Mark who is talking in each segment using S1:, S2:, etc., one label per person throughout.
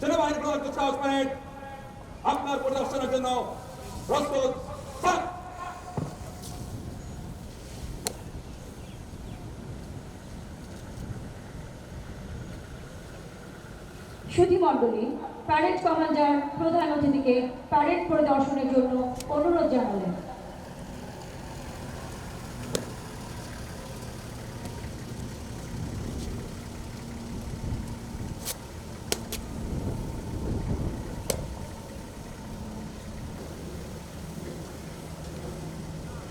S1: সেনাবাহিনী প্রধান সাহস প্যারেড আপনার পরিদর্শনের জন্য প্রস্তুত।
S2: সুধীমণ্ডলী প্যারেড কমান্ডার প্রধান অতিথিকে প্যারেড পরিদর্শনের জন্য অনুরোধ জানালেন।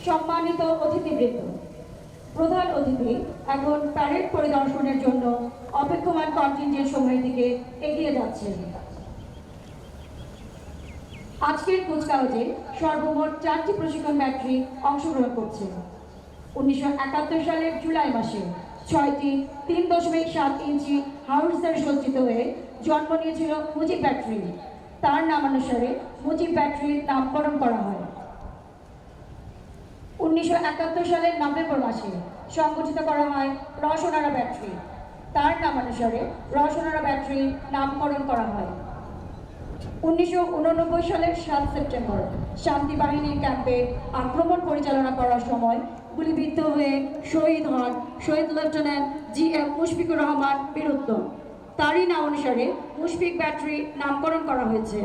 S2: সম্মানিত অতিথিবৃন্দ। প্রধান অতিথি, এখন প্যারেড পরিদর্শনের জন্য অপেক্ষমান কন্টিনজেন্ট সময়ের দিকে এগিয়ে যাচ্ছেন। আজকের কুচকাওয়াজে সর্বমোট চারটি প্রশিক্ষণ ব্যাটারি অংশগ্রহণ করছে উনিশশো একাত্তর সালের জুলাই মাসে ছয়টি তিন দশমিক সাত ইঞ্চি হাউসের সজ্জিত হয়ে জন্ম নিয়েছিল মুজিব ব্যাটারি। তার নামানুসারে মুজিব ব্যাটারির নামকরণ করা হয়। উনিশশো একাত্তর সালের নভেম্বর মাসে সংগঠিত করা হয় রসনারা ব্যাটারি। তার নামানুসারে রসনারা ব্যাটারির নামকরণ করা হয়। উনিশশো উননব্বই সালের সাত সেপ্টেম্বর শান্তি বাহিনীর ক্যাম্পে আক্রমণ পরিচালনা করার সময় গুলিবিদ্ধ হয়ে শহীদ হন শহীদ lieutenant G M Mushfiqur Rahman Bir Uttom তারই নাম অনুসারে মুশফিক ব্যাটারি নামকরণ করা হয়েছে।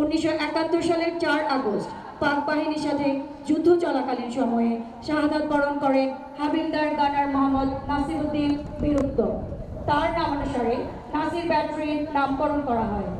S2: উনিশশো একাত্তর সালের চার আগস্ট পাক বাহিনীর সাথে যুদ্ধ চলাকালীন সময়ে শাহাদাত বরণ করেন হাবিলদার গানার মোহাম্মদ নাসিরুদ্দিন বিরুদ্ধ তার নামানুসারে নাসির ব্যাটারির নামকরণ করা হয়।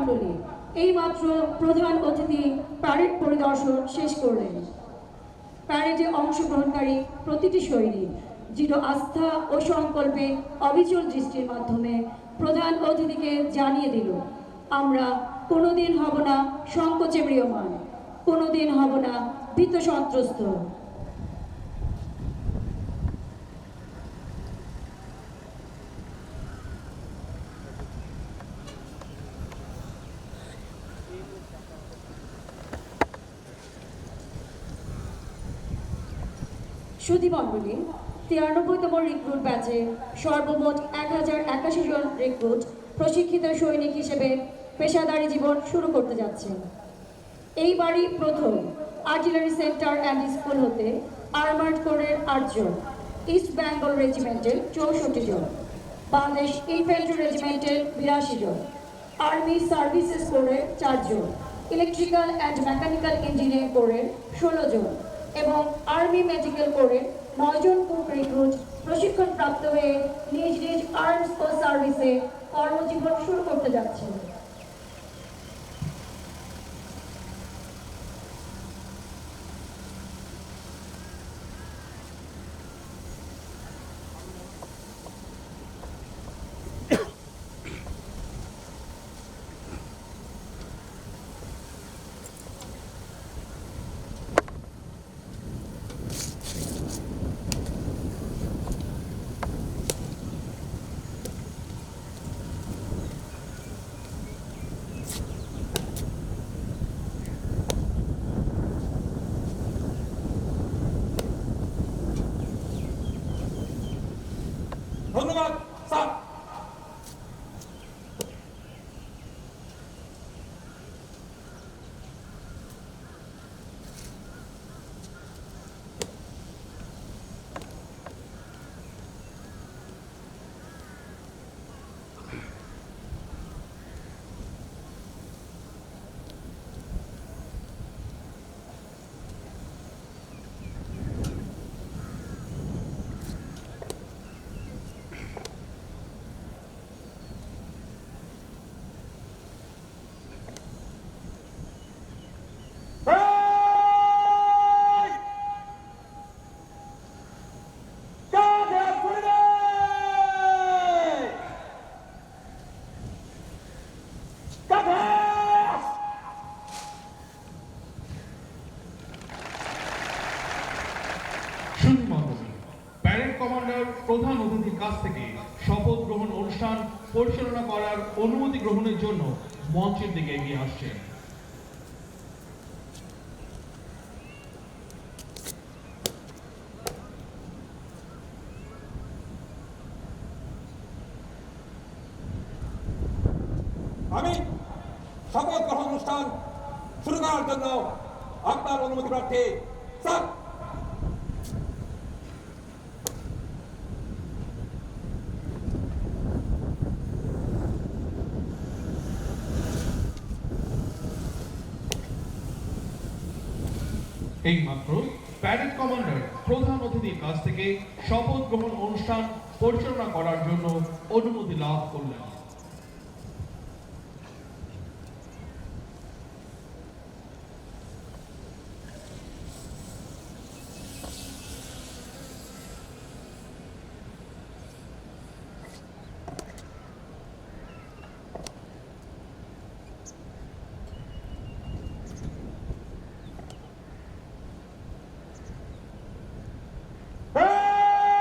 S2: মণ্ডলী। এইমাত্র প্রধান অতিথি প্যারেড পরিদর্শন শেষ করলেন। প্যারেডে অংশগ্রহণকারী প্রতিটি সৈনিক দৃঢ় আস্থা ও সংকল্পে অবিচল দৃষ্টির মাধ্যমে প্রধান অতিথিকে জানিয়ে দিল, আমরা কোনোদিন হব না সংকোচে ম্রিয়মান, কোনোদিন হব না ভীত সন্ত্রস্ত সুধীমণ্ডলী তিরানব্বইতম রিক্রুট ব্যাচে সর্বমোট এক হাজার একাশি জন রিক্রুট প্রশিক্ষিত সৈনিক হিসেবে পেশাদারি জীবন শুরু করতে যাচ্ছেন। এইবারই প্রথম আর্টিলারি সেন্টার অ্যান্ড স্কুল হতে আর্মার্ড কোরের আটজন, ইস্ট বেঙ্গল রেজিমেন্টের চৌষট্টি জন, বাংলাদেশ ইনফেন্ট্রি রেজিমেন্টের বিরাশি জন, আর্মি সার্ভিসেস কোরের চারজন, ইলেকট্রিক্যাল অ্যান্ড মেকানিক্যাল ইঞ্জিনিয়ারিং কোরের ষোলো জন। এবং আর্মি মেডিকেল কোরের নয়জন কুক রিক্রুট প্রশিক্ষণ প্রাপ্ত হয়ে নিজ নিজ আর্মস ও সার্ভিসে কর্মজীবন শুরু করতে যাচ্ছেন
S1: ধন্যবাদ স্যার এই! কাঁধে ফুলে! কাঁধে!
S3: শুধু মণ্ডলী প্যারেড কমান্ডার প্রধান অতিথির কাছ থেকে শপথ গ্রহণ অনুষ্ঠান পরিচালনা করার অনুমতি গ্রহণের জন্য মঞ্চের দিকে এগিয়ে আসছেন
S1: আমি শপথ গ্রহণ অনুষ্ঠান শুরু করার জন্য আপনার অনুমতি প্রার্থী
S3: এই মাত্র প্যারেড কমান্ডার প্রধান অতিথির কাছ থেকে শপথ গ্রহণ অনুষ্ঠান পরিচালনা করার জন্য অনুমতি লাভ করলেন।